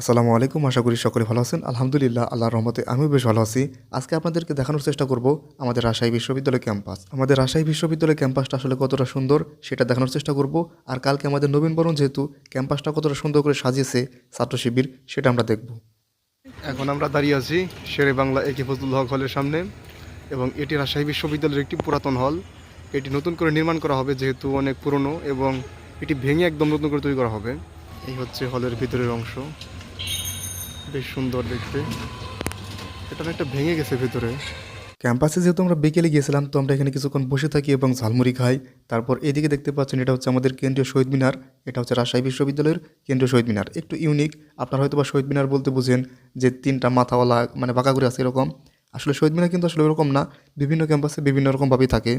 আসসালামু আলাইকুম, আশা করি সকলে ভালো আছেন। আলহামদুলিল্লাহ, আল্লাহর রহমতে আমিও বেশ ভালো আছি। আজকে আপনাদেরকে দেখানোর চেষ্টা করব আমাদের রাজশাহী বিশ্ববিদ্যালয় ক্যাম্পাস। আমাদের রাজশাহী বিশ্ববিদ্যালয় ক্যাম্পাসটা আসলে কতটা সুন্দর সেটা দেখানোর চেষ্টা করব। আর কালকে আমাদের নবীনবরণ যেহেতু, ক্যাম্পাসটা কতটা সুন্দর করে সাজিয়েছে ছাত্র শিবির, সেটা আমরা দেখব। এখন আমরা দাঁড়িয়ে আছি শেরে বাংলা একে ফজলুল হক হলের সামনে এবং এটি রাজশাহী বিশ্ববিদ্যালয়ের একটি পুরাতন হল। এটি নতুন করে নির্মাণ করা হবে যেহেতু অনেক পুরনো এবং এটি ভেঙে একদম নতুন করে তৈরি করা হবে। এই হচ্ছে হলের ভিতরের অংশ। বেশ সুন্দর দেখতে। এটা অনেকটা ভেঙে গেছে ভিতরে। ক্যাম্পাসে যেহেতু আমরা বিকেলে গিয়েছিলাম তো আমরা এখানে কিছুক্ষণ বসে থাকি এবং ঝালমুড়ি খাই। তারপর এদিকে দেখতে পাচ্ছেন এটা হচ্ছে আমাদের কেন্দ্রীয় শহীদ মিনার এটা হচ্ছে রাজশাহী বিশ্ববিদ্যালয়ের কেন্দ্রীয় শহীদ মিনার। একটু ইউনিক আপনারা হয়তো বা শহীদ মিনার বলতে বুঝেন যে তিনটা মাথাওয়ালা মানে বাঁকা করে আছে এরকম। আসলে শহীদ মিনার কিন্তু আসলে এরকম না বিভিন্ন ক্যাম্পাসে বিভিন্ন রকমভাবেই থাকে।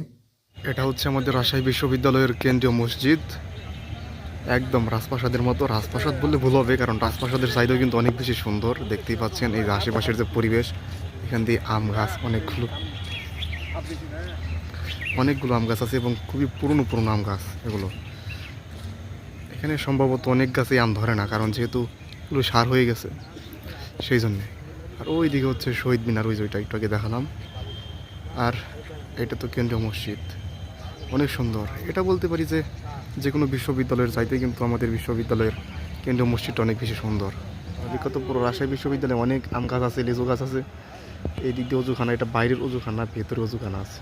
এটা হচ্ছে আমাদের রাজশাহী বিশ্ববিদ্যালয়ের কেন্দ্রীয় মসজিদ। একদম রাজপ্রাসাদের মতো। রাজপ্রাসাদ বললে ভুল হবে, কারণ রাজপ্রাসাদের চাইতেও কিন্তু অনেক বেশি সুন্দর। দেখতেই পাচ্ছেন এই আশেপাশের যে পরিবেশ, এখান দিয়ে আম গাছ অনেকগুলো অনেকগুলো আম গাছ আছে এবং খুবই পুরনো পুরনো আম গাছ এগুলো। এখানে সম্ভবত অনেক গাছেই আম ধরে না, কারণ যেহেতু এগুলো সার হয়ে গেছে, সেই জন্যে। আর ওই দিকে হচ্ছে শহীদ মিনার, ওই যে ওইটা একটু আগে দেখালাম। আর এটা তো কেন্দ্রীয় মসজিদ। অনেক সুন্দর। এটা বলতে পারি যে যে কোনো বিশ্ববিদ্যালয়ের চাইতে কিন্তু আমাদের বিশ্ববিদ্যালয়ের কেন্দ্রীয় মসজিদটা অনেক বেশি সুন্দর। বিখ্যাত পুরো রাজশাহী বিশ্ববিদ্যালয়ে অনেক আম গাছ আছে লেজু গাছ আছে। এই দিক দিয়ে অজুখানা, এটা বাইরের অজুখানা ভেতরে অজুখানা আছে।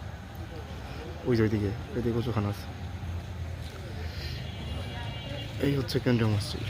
ওই যে ওইদিকে ওইদিকে অজুখানা আছে। এই হচ্ছে কেন্দ্রীয় মসজিদ।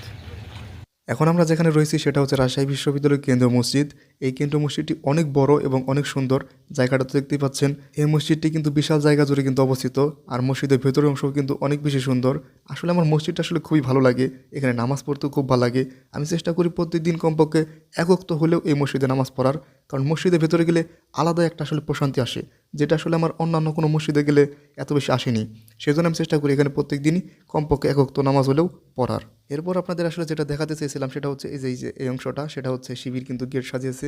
এখন আমরা যেখানে রয়েছি সেটা হচ্ছে রাজশাহী বিশ্ববিদ্যালয়ের কেন্দ্রীয় মসজিদ। এই কেন্দ্রীয় মসজিদটি অনেক বড় এবং অনেক সুন্দর। জায়গাটা তো দেখতেই পাচ্ছেন। এই মসজিদটি কিন্তু বিশাল জায়গা জুড়ে কিন্তু অবস্থিত। আর মসজিদের ভেতরের অংশ কিন্তু অনেক বেশি সুন্দর। আসলে আমার মসজিদটা আসলে খুবই ভালো লাগে। এখানে নামাজ পড়তেও খুব ভালো লাগে। আমি চেষ্টা করি প্রত্যেকদিন কমপক্ষে একক তো হলেও এই মসজিদে নামাজ পড়ার। কারণ মসজিদের ভেতরে গেলে আলাদা একটা আসলে প্রশান্তি আসে। যেটা আসলে আমার অন্যান্য কোনো মসজিদে গেলে এত বেশি আসেনি। সেই জন্য আমি চেষ্টা করি এখানে প্রত্যেক দিনই কমপক্ষে একক তো নামাজ হলেও পড়ার। এরপর আপনাদের আসলে যেটা দেখাতে চেয়েছিলাম সেটা হচ্ছে এই যে, এই অংশটা, সেটা হচ্ছে শিবির কিন্তু গেট সাজিয়েছে।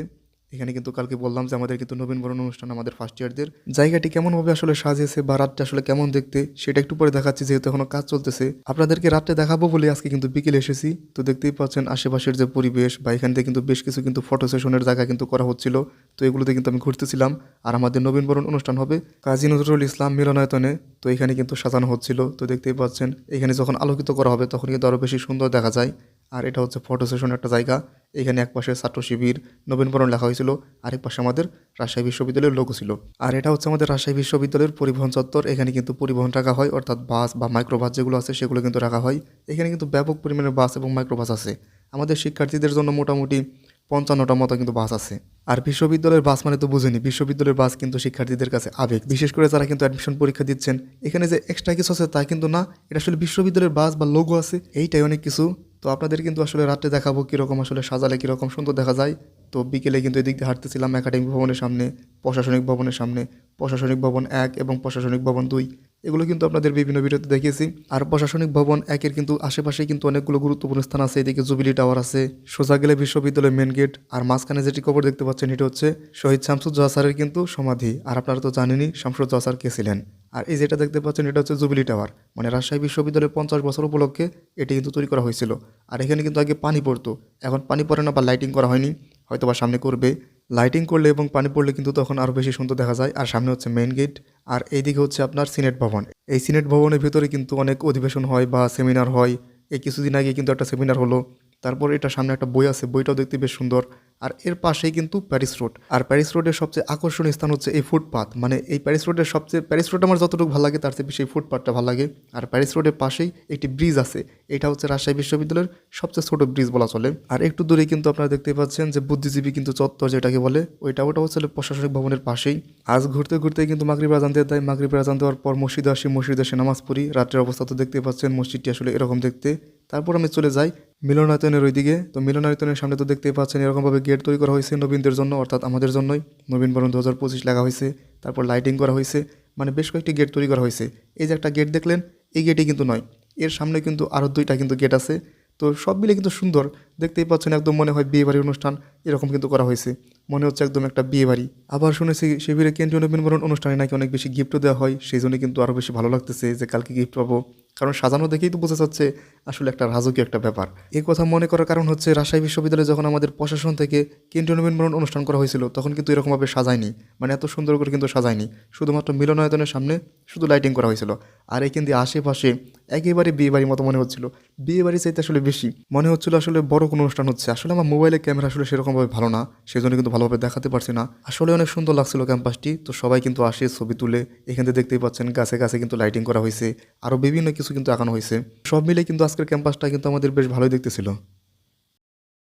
এখানে কিন্তু কালকে বললাম যে আমাদের কিন্তু নবীন বরণ অনুষ্ঠান আমাদের ফার্স্ট ইয়ারদের জায়গাটি কেমনভাবে আসলে সাজিয়েছে বা রাতটা আসলে কেমন দেখতে, সেটা একটু পরে দেখাচ্ছি যেহেতু এখনও কাজ চলতেছে। আপনাদেরকে রাত্রে দেখাবো বলে আজকে কিন্তু বিকেলে এসেছি। তো দেখতেই পাচ্ছেন আশেপাশের যে পরিবেশ বা এখান থেকে কিন্তু বেশ কিছু কিন্তু ফটো সেশনের জায়গা কিন্তু করা হচ্ছিল। তো এগুলোতে কিন্তু আমি ঘুরতেছিলাম। আর আমাদের নবীন বরণ অনুষ্ঠান হবে কাজী নজরুল ইসলাম মিলনায়তনে। তো এখানে কিন্তু সাজানো হচ্ছিল। তো দেখতেই পাচ্ছেন, এখানে যখন আলোকিত করা হবে তখন কিন্তু আরও বেশি সুন্দর দেখা যায়। আর এটা হচ্ছে ফটো সেশনের একটা জায়গা। এখানে এক পাশে ছাত্র শিবির নবীনবরণ লেখা হয়েছিল, আরেক পাশে আমাদের রাজশাহী বিশ্ববিদ্যালয়ের লোগো ছিল। আর এটা হচ্ছে আমাদের রাজশাহী বিশ্ববিদ্যালয়ের পরিবহন চত্বর। এখানে কিন্তু পরিবহন রাখা হয়, অর্থাৎ বাস বা মাইক্রোবাস যেগুলো আছে, সেগুলো কিন্তু রাখা হয়। এখানে কিন্তু ব্যাপক পরিমাণে বাস এবং মাইক্রোবাস আছে। আমাদের শিক্ষার্থীদের জন্য মোটামুটি পঞ্চান্নটা মতো কিন্তু বাস আছে। আর বিশ্ববিদ্যালয়ের বাস মানে তো বুঝেনি, বিশ্ববিদ্যালয়ের বাস কিন্তু শিক্ষার্থীদের কাছে আবেগ। বিশেষ করে যারা কিন্তু অ্যাডমিশন পরীক্ষা দিচ্ছেন, এখানে যে এক্সট্রা কিছু আছে তা কিন্তু না, এটা আসলে বিশ্ববিদ্যালয়ের বাস বা লোগো আছে, এইটাই অনেক কিছু। তো আপনাদের কিন্তু আসলে রাত্রে দেখাবো কীরকম আসলে সাজালে কীরকম সুন্দর দেখা যায়। তো বিকেলে কিন্তু এদিক দিয়ে হাঁটতেছিলাম একাডেমিক ভবনের সামনে, প্রশাসনিক ভবনের সামনে, প্রশাসনিক ভবন এক এবং প্রশাসনিক ভবন দুই। এগুলো কিন্তু আপনাদের বিভিন্ন ভিডিওতে দেখিয়েছি আর প্রশাসনিক ভবন একের কিন্তু আশেপাশে কিন্তু অনেকগুলো গুরুত্বপূর্ণ স্থান আছে। এদিকে জুবিলি টাওয়ার আছে, সোজা গেলে বিশ্ববিদ্যালয়ের মেন গেট আর মাঝখানে যেটি কবর দেখতে পাচ্ছেন এটি হচ্ছে শহীদ শামসুজ্জোহা স্যারের কিন্তু সমাধি। আর আপনারা তো জানেনই শামসুজ্জোহা স্যার কে ছিলেন। আর এই যেটা দেখতে পাচ্ছেন, এটা হচ্ছে জুবিলি টাওয়ার। মানে রাজশাহী বিশ্ববিদ্যালয়ের পঞ্চাশ বছর উপলক্ষে এটি কিন্তু তৈরি করা হয়েছিল। আর এখানে কিন্তু আগে পানি পড়তো। এখন পানি পড়ে না বা লাইটিং করা হয়নি। হয়তো বা সামনে করবে। লাইটিং করলে এবং পানি পড়লে কিন্তু তখন আরও বেশি সুন্দর দেখা যায়। আর সামনে হচ্ছে মেইন গেট আর এইদিকে হচ্ছে আপনার সিনেট ভবন। এই সিনেট ভবনের ভিতরে কিন্তু অনেক অধিবেশন হয় বা সেমিনার হয়। এই কিছুদিন আগে কিন্তু একটা সেমিনার হলো। তারপর এটা সামনে একটা বই আছে, বইটাও দেখতে বেশ সুন্দর। আর এর পাশেই কিন্তু প্যারিস রোড আর প্যারিস রোডের সবচেয়ে আকর্ষণীয় স্থান হচ্ছে এই ফুটপাথ মানে এই প্যারিস রোডের সবচেয়ে প্যারিস রোড আমার যতটুকু ভালো লাগে, তার চেয়ে বেশি এই ফুটপাথটা ভালো লাগে। আর প্যারিস রোডের পাশেই একটি ব্রিজ আছে। এটা হচ্ছে রাজশাহী বিশ্ববিদ্যালয়ের সবচেয়ে ছোট ব্রিজ বলা চলে। আর একটু দূরে কিন্তু আপনারা দেখতে পাচ্ছেন যে বুদ্ধিজীবী কিন্তু চত্বর যেটাকে বলে, ওইটা, ওটা হচ্ছে প্রশাসনিক ভবনের পাশেই। আজ ঘুরতে ঘুরতে কিন্তু মাগরিব আজান দিয়ে দেয়, মাগরিব আজান দেওয়ার পর মসজিদে আসি, মসজিদে এসে নামাজ পড়ি। রাত্রের অবস্থা তো দেখতে পাচ্ছেন, মসজিদটি আসলে এরকম দেখতে। তারপর আমি চলে যাই মিলনায়তনের ওইদিকে। তো মিলনায়তনের সামনে তো দেখতেই পাচ্ছেন, এরকমভাবে গেট তৈরি করা হয়েছে নবীনদের জন্য, অর্থাৎ আমাদের জন্যই। নবীন বরণ দু হাজার পঁচিশ লেখা হয়েছে, তারপর লাইটিং করা হয়েছে মানে বেশ কয়েকটি গেট তৈরি করা হয়েছে। এই যে একটা গেট দেখলেন, এই গেটই কিন্তু নয়। এর সামনে কিন্তু আরও দুইটা কিন্তু গেট আছে। তো সব মিলে কিন্তু সুন্দর। দেখতেই পাচ্ছেন, একদম মনে হয় বিয়ে বাড়ির অনুষ্ঠান, এরকম কিন্তু করা হয়েছে। মনে হচ্ছে একদম একটা বিয়ে বাড়ি আবার শুনেছি শিবিরে কেন্দ্রীয় নবীনবরণ অনুষ্ঠানে নাকি অনেক বেশি গিফটও দেওয়া হয়, সেই জন্য কিন্তু আরও বেশি ভালো লাগতেছে যে কালকে গিফট পাবো। কারণ সাজানো দেখেই তো বোঝা যাচ্ছে আসলে একটা রাজকীয় একটা ব্যাপার। এই কথা মনে করার কারণ হচ্ছে রাজশাহী বিশ্ববিদ্যালয়ে যখন আমাদের প্রশাসন থেকে কেন্দ্রীয় অনুষ্ঠান করা হয়েছিল, তখন কিন্তু এরকমভাবে সাজায়নি। মানে এত সুন্দর করে কিন্তু সাজায়নি। শুধুমাত্র মিলনায়তনের সামনে শুধু লাইটিং করা হয়েছিল। আর এই কিন্তু আশেপাশে একেবারে বিয়ে বাড়ির মতো মনে হচ্ছিল। বিয়ে বাড়ি চাইতে আসলে বেশি মনে হচ্ছিল আসলে বড় কোনো অনুষ্ঠান হচ্ছে। আসলে আমার মোবাইলের ক্যামেরা আসলে সেরকমভাবে ভালো না, সেজন্য কিন্তু ভালোভাবে দেখাতে পারছি না। আসলে অনেক সুন্দর লাগছিল ক্যাম্পাসটি। তো সবাই কিন্তু আসে ছবি তুলে। এখান থেকে দেখতেই পাচ্ছেন, গাছে গাছে কিন্তু লাইটিং করা হয়েছে। আরও বিভিন্ন কিছু কিন্তু আঁকানো হয়েছে। সব মিলে কিন্তু আজকের ক্যাম্পাসটা কিন্তু আমাদের বেশ ভালোই দেখতেছিল।